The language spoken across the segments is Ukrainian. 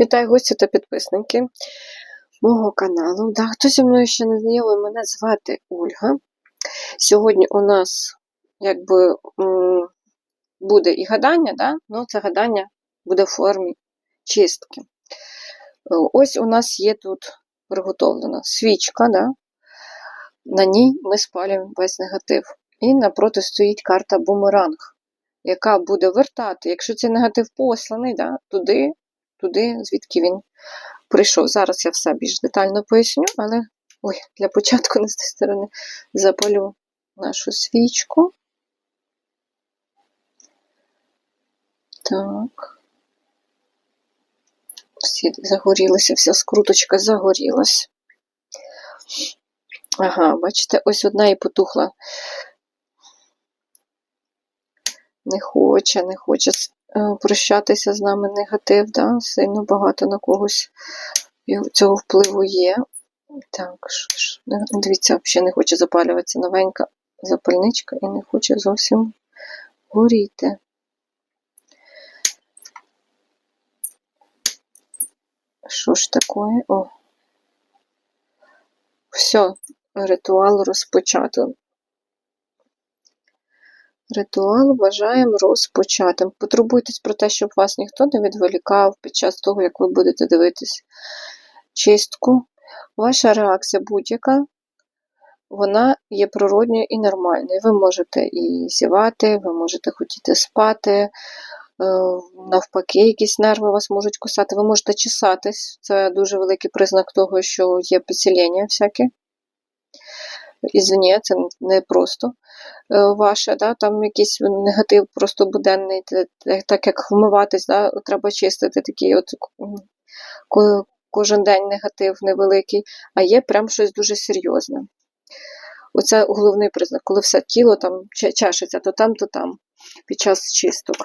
Вітаю гості та підписники мого каналу. Да, хто зі мною ще не знайомий, мене звати Ольга. Сьогодні у нас якби буде і гадання, да? ну це гадання буде в формі чистки. Е, Ось у нас є тут приготовлена свічка, да? на ній ми спалюємо весь негатив. І напроти стоїть карта бумеранг, яка буде вертати, якщо цей негатив посланий, да, туди, туди, звідки він прийшов. Зараз я все більш детально поясню, але ой, для початку не з тієї сторони запалю нашу свічку. Так. Всі загорілися, вся скруточка загорілась. Ага, бачите, ось одна і потухла. Не хоче, не хоче прощатися з нами негатив, да? сильно багато на когось цього впливу є. Так, дивіться, взагалі не хоче запалюватися новенька запальничка і не хоче зовсім горіти. Що ж таке? О. Все, ритуал розпочато. Ритуал вважаємо розпочатим. Потурбуйтесь про те, щоб вас ніхто не відволікав під час того, як ви будете дивитись чистку. Ваша реакція будь-яка, вона є природньою і нормальною. Ви можете і зівати, ви можете хотіти спати, е, навпаки, якісь нерви вас можуть кусати, ви можете чесатись. Це дуже великий признак того, що є підсилення всяке. Ізвині, це не просто е, ваше, да, там якийсь негатив просто буденний, так як вмиватись, да, треба чистити такий от кожен день негатив невеликий, а є прям щось дуже серйозне. Оце головний признак, коли все тіло там чешеться то там, то там під час чисток.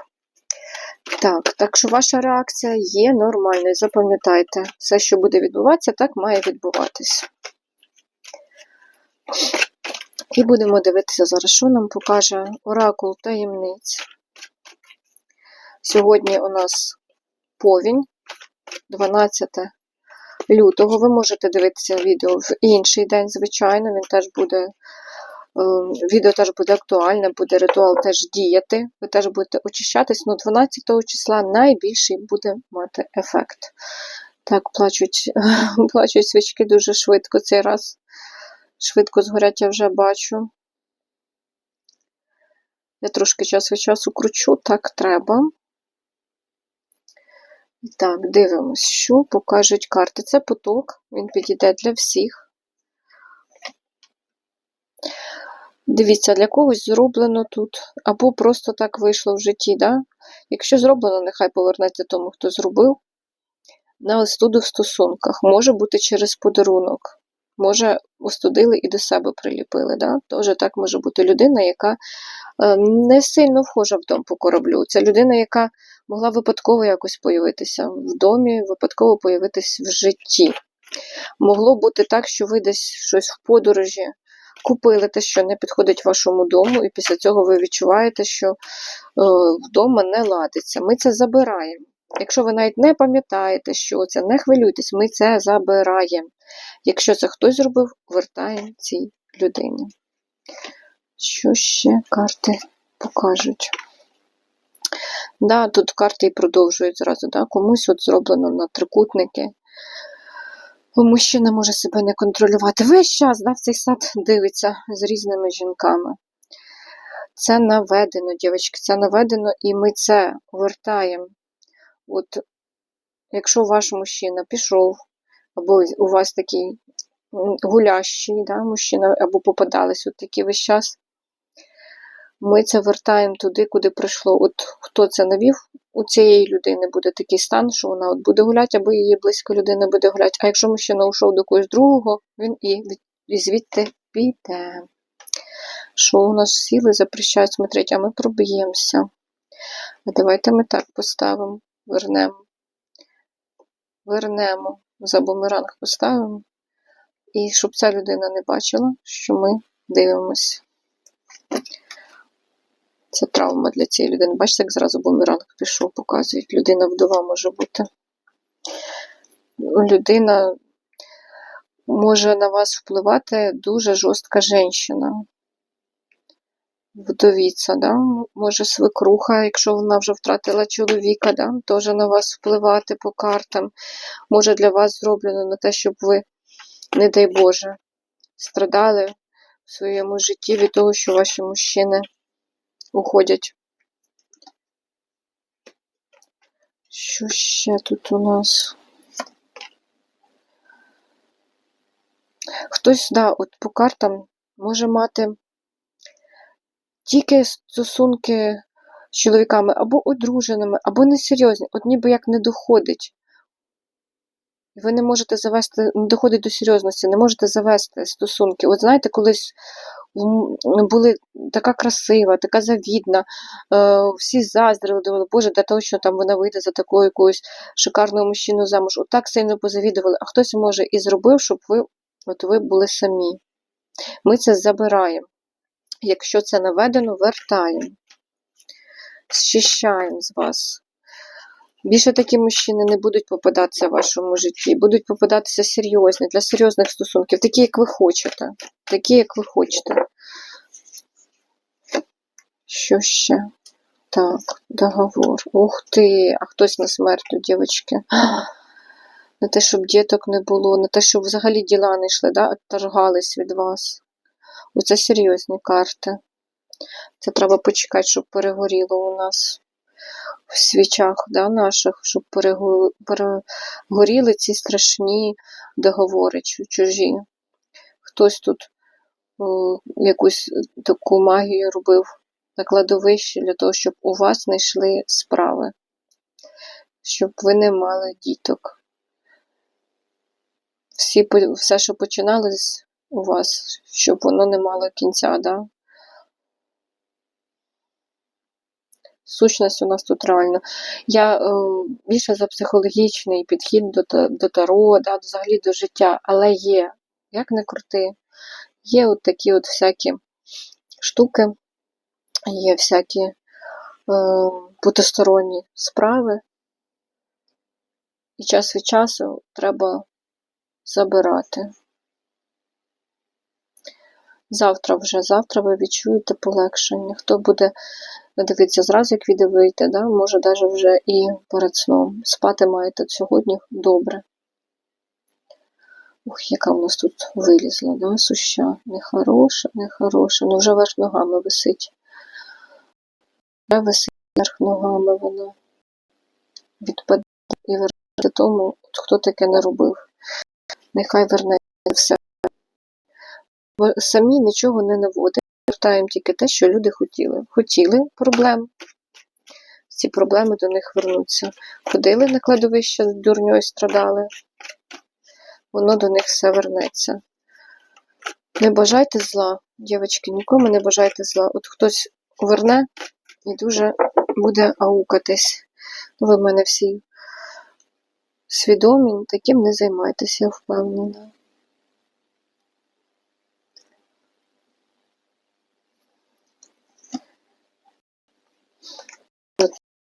Так, так що ваша реакція є нормальною. Запам'ятайте, все, що буде відбуватися, так має відбуватись. І будемо дивитися зараз, що нам покаже оракул таємниць. Сьогодні у нас повінь, 12 лютого. Ви можете дивитися відео в інший день, звичайно, він теж буде. е, Відео теж буде актуальне, буде ритуал теж діяти, ви теж будете очищатись, але 12 числа найбільший буде мати ефект. Так, плачуть, плачуть свічки дуже швидко цей раз. Швидко згорять, я вже бачу. Я трошки час від часу кручу, так треба. Так, дивимось, що покажуть карти. Це поток, він підійде для всіх. Дивіться, для когось зроблено тут, або просто так вийшло в житті. Да? Якщо зроблено, нехай повернеться тому, хто зробив. На остуду в стосунках. Може бути через подарунок. Може, остудили і до себе приліпили. Да? Тоже так може бути людина, яка е, не сильно вхожа в дом по кораблю. Це людина, яка могла випадково якось появитися в домі, випадково появитися в житті. Могло бути так, що ви десь щось в подорожі купили те, що не підходить вашому дому, і після цього ви відчуваєте, що е, вдома не ладиться. Ми це забираємо. Якщо ви навіть не пам'ятаєте, що це, не хвилюйтесь, ми це забираємо. Якщо це хтось зробив, вертаємо цій людині. Що ще карти покажуть? Да, тут карти і продовжують зразу. Да? Комусь от зроблено на трикутники. Мужчина може себе не контролювати. Весь час да, в цей сад дивиться з різними жінками. Це наведено, дівчатки, це наведено, і ми це вертаємо. От, якщо ваш мужчина пішов, або у вас такий гулящий да, мужчина, або попадались от такі весь час, ми це вертаємо туди, куди прийшло. От хто це навів, у цієї людини буде такий стан, що вона от буде гуляти, або її близька людина буде гуляти. А якщо мужчина йшов до когось другого, він і, і звідти піде. Що у нас сили запрещають смотреть, а ми проб'ємося. Давайте ми так поставимо, вернемо. Вернемо, за бумеранг поставимо. І щоб ця людина не бачила, що ми дивимося. Це травма для цієї людини. Бачите, як зразу бумеранг пішов, показують. Людина вдова може бути. людина може на вас впливати дуже жорстка жінка. Вдовіця, да? може свекруха, якщо вона вже втратила чоловіка, да? теж на вас впливати по картам. Може для вас зроблено на те, щоб ви, не дай Боже, страдали в своєму житті від того, що ваші мужчини уходять. Що ще тут у нас? Хтось, да, от по картам може мати тільки стосунки з чоловіками або одруженими, або несерйозні, от ніби як не доходить. Ви не можете завести, не доходить до серйозності, не можете завести стосунки. От знаєте, колись були така красива, така завідна, е, всі заздрили, думали, Боже, того, що там вона вийде за такого якогось шикарного мужчину замуж. От сильно позавідували, а хтось може і зробив, щоб ви, от ви були самі. Ми це забираємо. Якщо це наведено, вертаємо. Зчищаємо з вас. Більше такі мужчини не будуть попадатися в вашому житті, будуть попадатися серйозні, для серйозних стосунків, такі, як ви хочете. Такі, як ви хочете. Що ще? Так, договор. Ух ти, а хтось на смерть, дівчатки. На те, щоб діток не було, на те, щоб взагалі діла не йшли, да? торгались від вас. Оце серйозні карти. Це треба почекати, щоб перегоріло у нас в свічах да, наших, щоб перегоріли ці страшні договори чужі. Хтось тут о, якусь таку магію робив на кладовищі для того, щоб у вас не йшли справи, щоб ви не мали діток. Всі, все, що починалось у вас, щоб воно не мало кінця, да? Сущність у нас тут реально. Я е, більше за психологічний підхід до, до таро, да, взагалі до життя, але є, як не крути, є от такі от всякі штуки, є всякі е, потусторонні справи, і час від часу треба забирати. Завтра вже, завтра ви відчуєте полегшення. Хто буде дивитися зразу, як відео вийде, да? може навіть вже і перед сном. Спати маєте сьогодні добре. Ух, яка в нас тут вилізла, да, суща. Нехороша, нехороша. Ну вже верх ногами висить. Вже висить верх ногами вона. Відпаде і вернеться тому, хто таке не робив. Нехай вернеться все. Самі нічого не наводимо. Вертаємо тільки те, що люди хотіли. Хотіли проблем. Ці проблеми до них вернуться. Ходили на кладовище з дурньою страдали. Воно до них все вернеться. Не бажайте зла, дівчатки, нікому не бажайте зла. От хтось верне і дуже буде аукатись. Ви в мене всі свідомі, таким не займайтеся, я впевнена.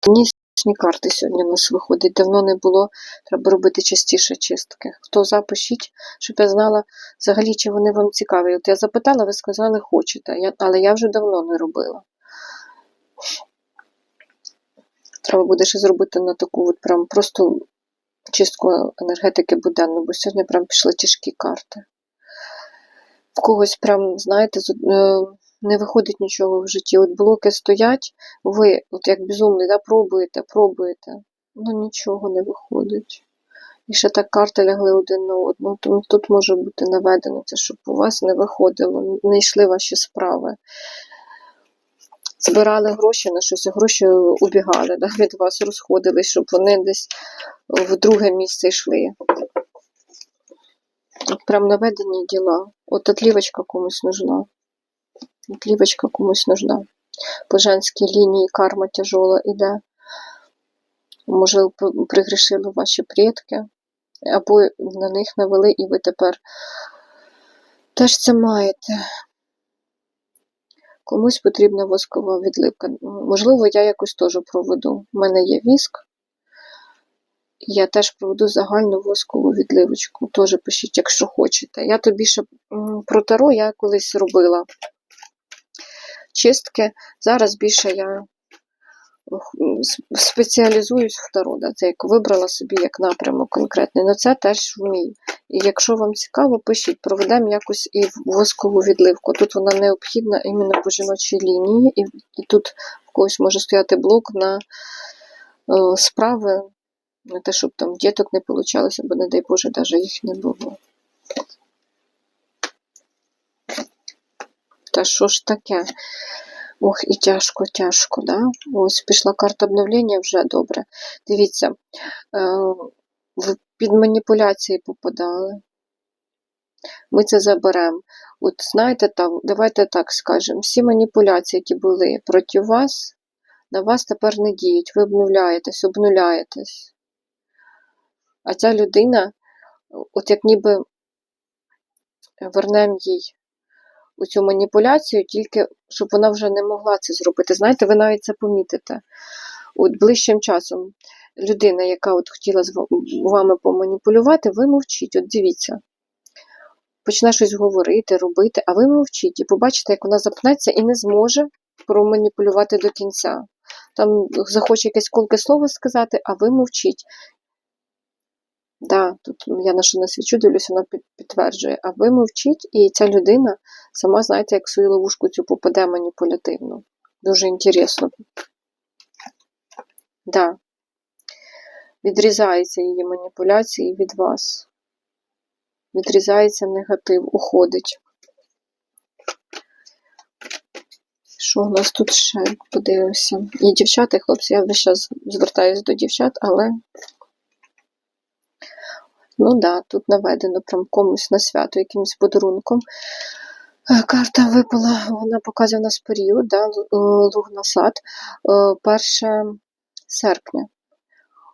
Мені страшні карти сьогодні у нас виходить. Давно не було, треба робити частіше чистки. Хто запишіть, щоб я знала взагалі, чи вони вам цікаві. От я запитала, ви сказали, хочете, але я вже давно не робила. Треба буде ще зробити на таку от прям просто чистку енергетики буденно, бо сьогодні прям пішли тяжкі карти. В когось прям, знаєте, з- е, не виходить нічого в житті. От блоки стоять, ви, от як безумний, да, пробуєте, пробуєте, ну нічого не виходить. І ще так карти лягли один на одну, тому тут може бути наведено це, щоб у вас не виходило, не йшли ваші справи. Збирали гроші на щось, гроші убігали да, від вас, розходились, щоб вони десь в друге місце йшли. Прям наведені діла. От отлівочка комусь нужна. Отлівочка комусь нужна. По женській лінії карма тяжола іде. Можливо, пригрішили ваші предки, або на них навели, і ви тепер теж це маєте. Комусь потрібна воскова відливка. Можливо, я якось теж проведу. У мене є віск, Я теж проведу загальну воскову відливочку. Теж пишіть, якщо хочете. Я то більше м, про таро я колись робила чистки. Зараз більше я спеціалізуюсь в таро. Да? Це як вибрала собі як напрямок конкретний. Ну це теж вмію. І якщо вам цікаво, пишіть, проведемо якось і воскову відливку. Тут вона необхідна іменно по жіночій лінії, і, і тут в когось може стояти блок на е, справи, на те, щоб там діток не получалося, бо, не дай Боже, навіть їх не було. Та що ж таке? Ох, і тяжко, тяжко, да? Ось пішла карта обновлення, вже добре. Дивіться, е, ви під маніпуляції попадали. Ми це заберемо. От знаєте, там, давайте так скажемо, всі маніпуляції, які були проти вас, на вас тепер не діють. Ви обновляєтесь, обнуляєтесь. А ця людина, от як ніби вернемо їй у цю маніпуляцію, тільки щоб вона вже не могла це зробити. Знаєте, ви навіть це помітите. От ближчим часом людина, яка от хотіла з вами поманіпулювати, ви мовчіть. От дивіться. Почне щось говорити, робити, а ви мовчіть і побачите, як вона запнеться і не зможе проманіпулювати до кінця. Там захоче якесь колке слово сказати, а ви мовчіть. Да, тут я на що не свічу, дивлюся, вона підтверджує. А ви мовчіть, і ця людина сама, знаєте, як свою ловушку цю попаде маніпулятивно. Дуже інтересно. Да. Відрізається її маніпуляції від вас. Відрізається негатив, уходить. Що у нас тут ще? Подивимося. І дівчата, і хлопці, я весь час звертаюся до дівчат, але. Ну да, тут наведено прям комусь на свято, якимось подарунком. Е, Карта випала, вона показує у нас період, да, е, луг на е, 1 серпня.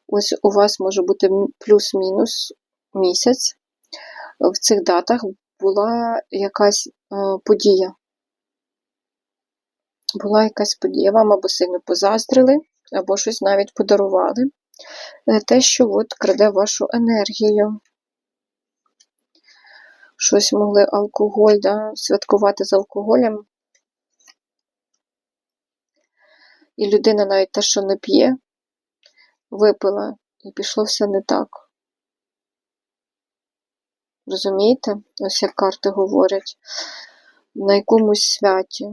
Ось у вас може бути плюс-мінус місяць. В цих датах була якась подія. Була якась подія, вам або сильно позаздрили, або щось навіть подарували. Е, Те, що от краде вашу енергію. Щось могли алкоголь, да, святкувати з алкоголем. І людина навіть те, що не п'є, випила, і пішло все не так. Розумієте? Ось як карти говорять. На якомусь святі,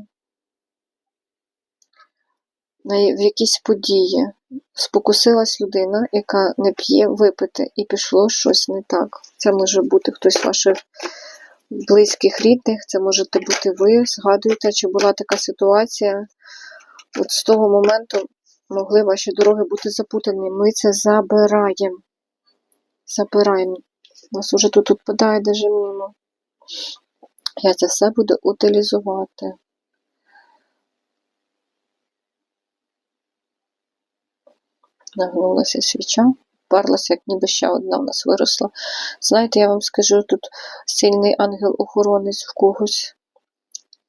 в якійсь події спокусилась людина, яка не п'є випити, і пішло щось не так. Це може бути хтось ваших близьких рідних, це можете бути ви. Згадуєте, чи була така ситуація. От з того моменту могли ваші дороги бути запутані. Ми це забираємо. Забираємо. Нас уже тут відпадає даже мимо. Я це все буду утилізувати. Нагнулася свіча, парлася, як ніби ще одна в нас виросла. Знаєте, я вам скажу, тут сильний ангел-охоронець в когось.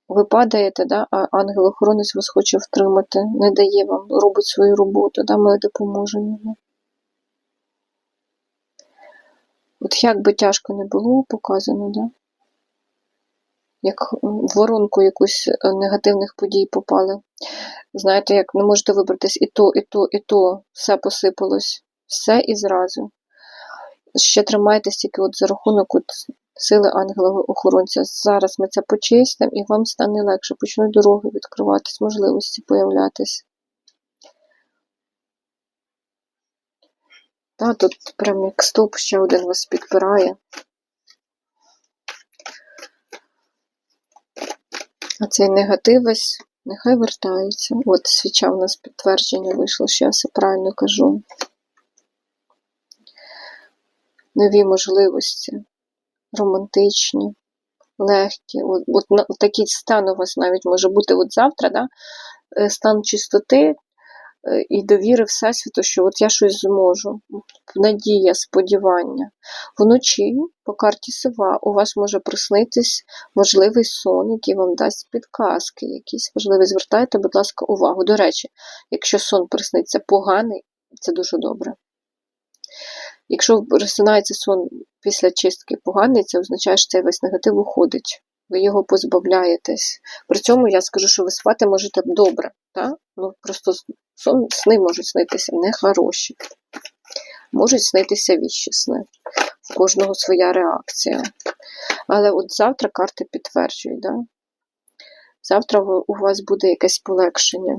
Ви падаєте, да? а ангел-охоронець вас хоче втримати, не дає вам, робить свою роботу, да? ми допоможемо йому. От як би тяжко не було показано, да? як в воронку якусь е, негативних подій попали. Знаєте, як не можете вибратись і то, і то, і то, все посипалось, все і зразу. Ще тримайтесь тільки от за рахунок от сили ангела-охоронця. Зараз ми це почистимо і вам стане легше, почнуть дороги відкриватись, можливості появлятись. Та, тут прям як стоп ще один вас підпирає. А цей негатив весь нехай вертаються. От свіча в нас підтвердження вийшло, що я все правильно кажу. Нові можливості, романтичні, легкі. От, от, от такий стан у вас навіть може бути от завтра, да? е, стан чистоти і довіри Всесвіту, що от я щось зможу. Надія, сподівання. Вночі по карті Сива у вас може приснитись можливий сон, який вам дасть підказки, якісь важливі. Звертайте, будь ласка, увагу. До речі, якщо сон присниться поганий, це дуже добре. Якщо просинається сон після чистки поганий, це означає, що цей весь негатив уходить. Ви його позбавляєтесь. При цьому я скажу, що ви спати можете добре. Так? Ну, просто сон, сни можуть снитися нехороші. Можуть снитися віщі сни. В кожного своя реакція. Але от завтра карти підтверджують, да? завтра у вас буде якесь полегшення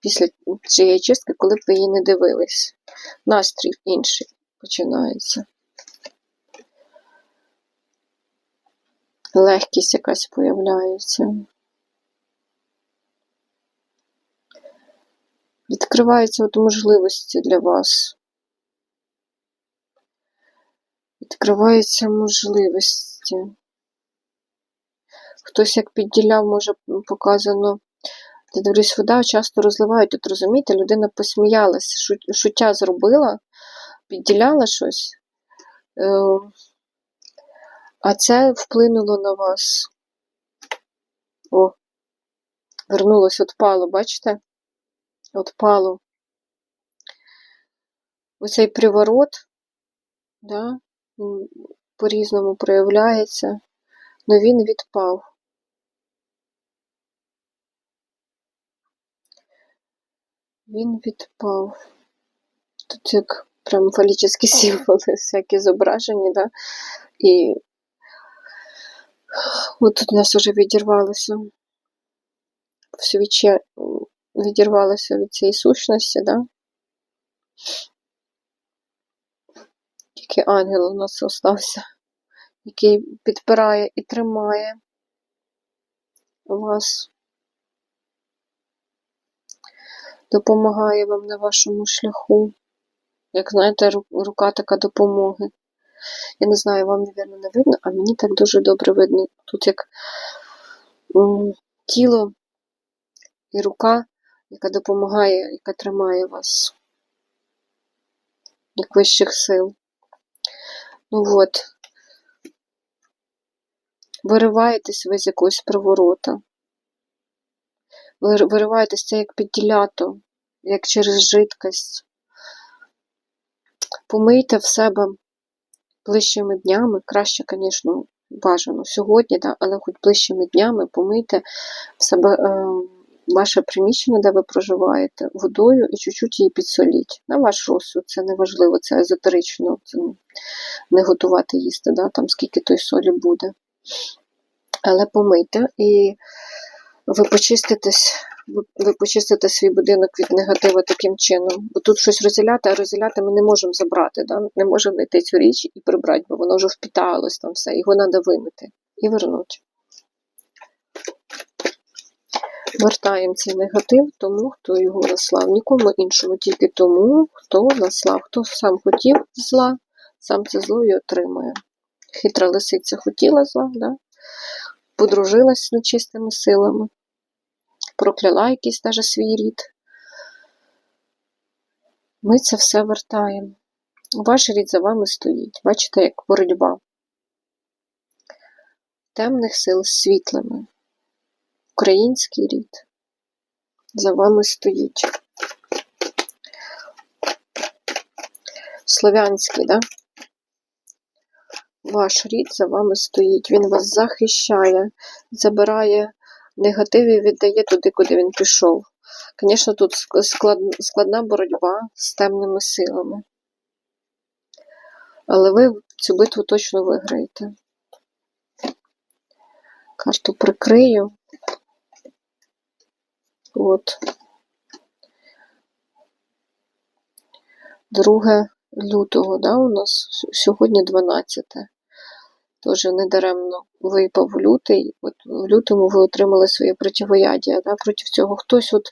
після цієї чистки, коли б ви її не дивились. Настрій інший починається. Легкість якась появляється. Відкриваються от можливості для вас. Відкриваються можливості. Хтось як підділяв, може показано. Дивлюсь, вода часто розливають. От розумієте, людина посміялась, шуття зробила, підділяла щось, е, а це вплинуло на вас. О, вернулось, отпало, бачите? Отпало. Оцей приворот, да, він по-різному проявляється, але він відпав. Він відпав. Тут як прям фалічні символи, всякі зображені, да? І от тут у нас вже відірвалося в свічі відірвалося від цієї сущності, да? Тільки ангел у нас залишився, який підпирає і тримає вас, допомагає вам на вашому шляху. Як знаєте, рука така допомоги. Я не знаю, вам, мабуть, не видно, а мені так дуже добре видно. Тут як тіло і рука, яка допомагає, яка тримає вас, як вищих сил. Ну от, вириваєтесь ви з якогось приворота. Ви вириваєтесь це як підділято, як через жидкость. Помийте в себе ближчими днями, краще, звісно, бажано сьогодні, да, але хоч ближчими днями помийте в себе е, ваше приміщення, де ви проживаєте, водою і чуть-чуть її підсоліть. На ваш розсуд, це не важливо, це езотерично, це не готувати їсти, да, там скільки той солі буде. Але помийте і ви почиститесь, ви- почистите свій будинок від негатива таким чином. Бо тут щось розділяти, а розділяти ми не можемо забрати. Да? Не можемо знайти цю річ і прибрати, бо воно вже впіталось там все, його треба вимити і вернути. Вертаємо цей негатив тому, хто його наслав. Нікому іншому, тільки тому, хто наслав. Хто сам хотів зла, сам це зло і отримує. Хитра лисиця хотіла зла, да? подружилась з нечистими силами, прокляла якийсь даже свій рід. Ми це все вертаємо. Ваш рід за вами стоїть. Бачите, як боротьба темних сил з світлими. Український рід за вами стоїть. Слов'янський, да? Ваш рід за вами стоїть. Він вас захищає, забирає негатив і віддає туди, куди він пішов. Звісно, тут склад- складна боротьба з темними силами. Але ви цю битву точно виграєте. Карту прикрию. От. Друге лютого, да, у нас сьогодні 12. Тож недаремно випав лютий. От в лютому ви отримали своє противоядія да, проти цього. Хтось, от,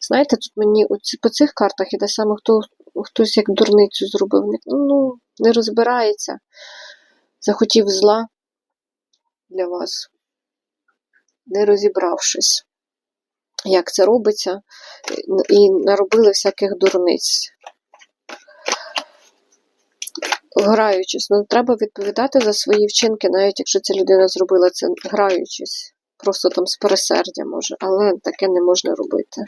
знаєте, тут мені оці, по цих картах іде саме хто, хтось як дурницю зробив. Ну, не розбирається. Захотів зла для вас, не розібравшись, як це робиться, і наробили всяких дурниць. Граючись, ну треба відповідати за свої вчинки, навіть якщо ця людина зробила це граючись, просто там з пересердя може, але таке не можна робити.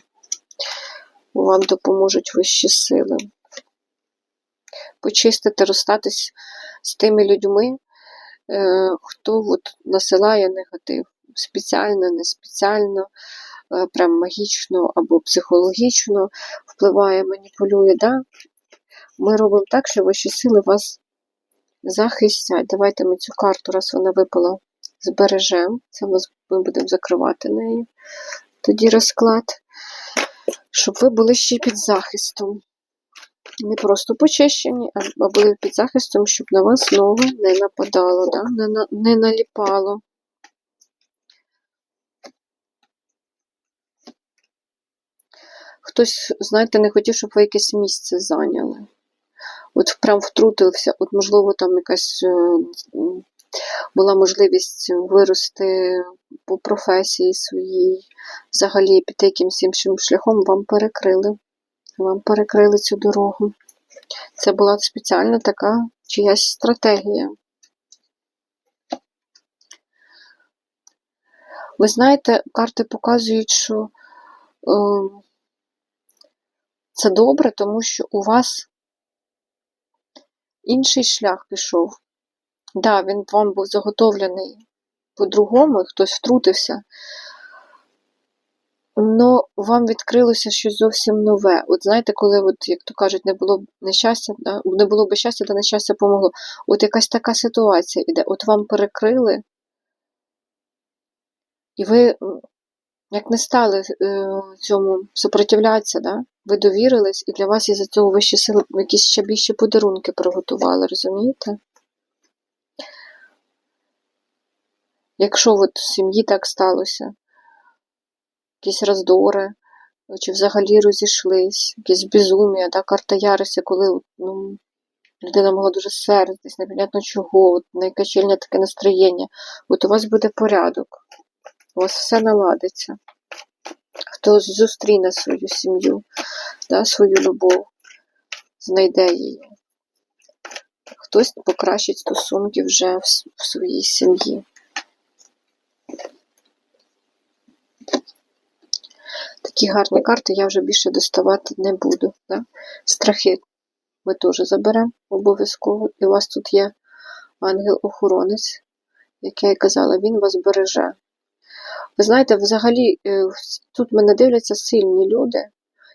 Вам допоможуть вищі сили. почистити, розстатись з тими людьми, е, хто от насилає негатив. Спеціально, не спеціально, е, прям магічно або психологічно впливає, маніпулює. Да? Ми робимо так, що вищі сили вас захистять. Давайте ми цю карту, раз вона випала, збережемо. Це ми будемо закривати нею. Тоді розклад, щоб ви були ще під захистом. Не просто почищені, а були під захистом, щоб на вас знову не нападало, да? не, на, не наліпало. Хтось, знаєте, не хотів, щоб ви якесь місце зайняли. От прям втрутився, от, можливо, там якась е, була можливість вирости по професії своїй, взагалі піти якимось іншим шляхом, вам перекрили. Вам перекрили цю дорогу. Це була спеціальна така чиясь стратегія. Ви знаєте, карти показують, що е, це добре, тому що у вас інший шлях пішов. Да, він вам був заготовлений по-другому, хтось втрутився, но вам відкрилося щось зовсім нове. От знаєте, коли, от, як то кажуть, не було б нещастя, не було б щастя, то нещастя помогло. От якась така ситуація іде, от вам перекрили, і ви як не стали е, цьому супротивлятися, да? Ви довірились, і для вас із-за цього вищі сили якісь ще більші подарунки приготували, розумієте? Якщо от в сім'ї так сталося, якісь роздори, чи взагалі розійшлись, якісь безумія, да? карта ярості, коли ну, людина могла дуже сердитись, непонятно чого, от, таке настроєння, от у вас буде порядок, у вас все наладиться. Хтось зустріне свою сім'ю, да, свою любов, знайде її. Хтось покращить стосунки вже в, в своїй сім'ї. Такі гарні карти я вже більше доставати не буду. Да? Страхи ми теж заберемо обов'язково. І у вас тут є ангел-охоронець, як я і казала, він вас береже. Ви знаєте, взагалі, е, тут мене дивляться сильні люди,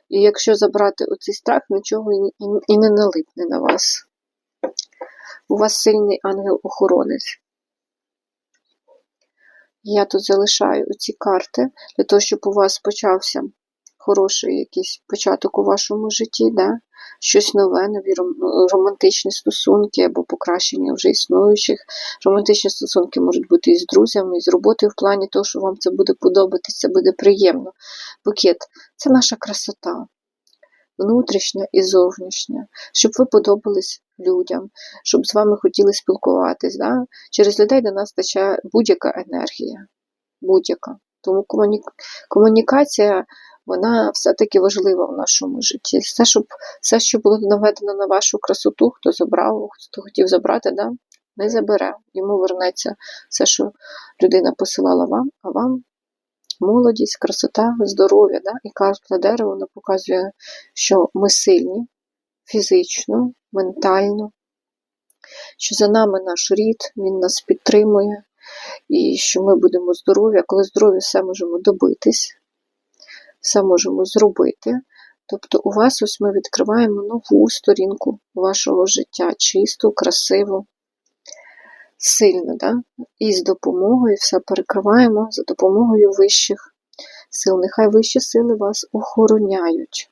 і якщо забрати оцей страх, нічого і не налипне на вас. У вас сильний ангел-охоронець. Я тут залишаю ці карти для того, щоб у вас почався хороший якийсь початок у вашому житті, да? щось нове, нові романтичні стосунки або покращення вже існуючих. Романтичні стосунки можуть бути і з друзями, і з роботою в плані того, що вам це буде подобатися, це буде приємно. Букет це наша красота. Внутрішня і зовнішня, щоб ви подобались людям, щоб з вами хотіли спілкуватись. Да? Через людей до нас тече будь-яка енергія. Будь-яка. Тому комунікація вона все-таки важлива в нашому житті. Все, щоб, все, що було наведено на вашу красоту, хто забрав, хто хотів забрати, да, не забере. Йому вернеться все, що людина посилала вам, а вам молодість, красота, здоров'я. Да? І карта дерева вона показує, що ми сильні фізично, ментально, що за нами наш рід, він нас підтримує, і що ми будемо здорові, а коли здорові, все можемо добитись все можемо зробити. Тобто, у вас ось ми відкриваємо нову сторінку вашого життя, чисту, красиву, сильну. Да? І з допомогою все перекриваємо за допомогою вищих сил. Нехай вищі сили вас охороняють,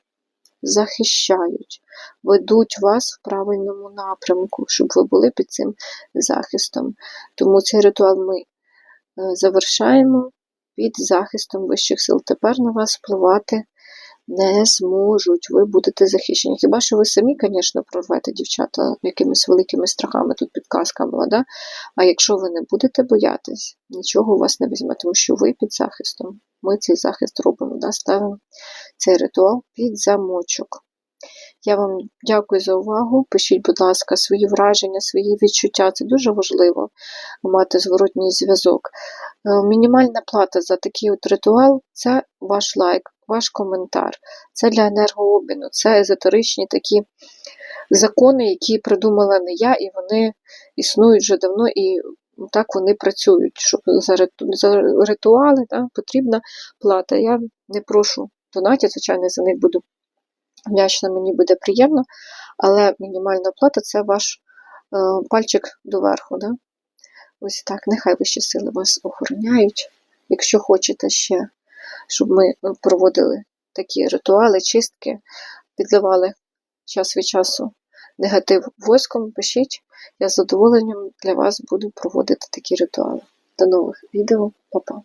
захищають, ведуть вас в правильному напрямку, щоб ви були під цим захистом. Тому цей ритуал ми е, завершаємо під захистом вищих сил. Тепер на вас впливати не зможуть. Ви будете захищені. Хіба що ви самі, звісно, прорвете дівчата якимись великими страхами, тут підказка була, да? а якщо ви не будете боятись, нічого у вас не візьме, тому що ви під захистом. Ми цей захист робимо, да? ставимо цей ритуал під замочок. Я вам дякую за увагу. Пишіть, будь ласка, свої враження, свої відчуття. Це дуже важливо мати зворотній зв'язок. Е, мінімальна плата за такий от ритуал це ваш лайк, ваш коментар. Це для енергообміну, це езотеричні такі закони, які придумала не я, і вони існують вже давно, і так вони працюють. Щоб за, ритуали да, потрібна плата. Я не прошу донатів, звичайно, за них буду вдячна, мені буде приємно, але мінімальна плата це ваш е, пальчик доверху. Да? Ось так, нехай вищі сили вас охороняють. Якщо хочете ще, щоб ми е, проводили такі ритуали, чистки, підливали час від часу негатив воском, пишіть. Я з задоволенням для вас буду проводити такі ритуали. До нових відео, Па-па.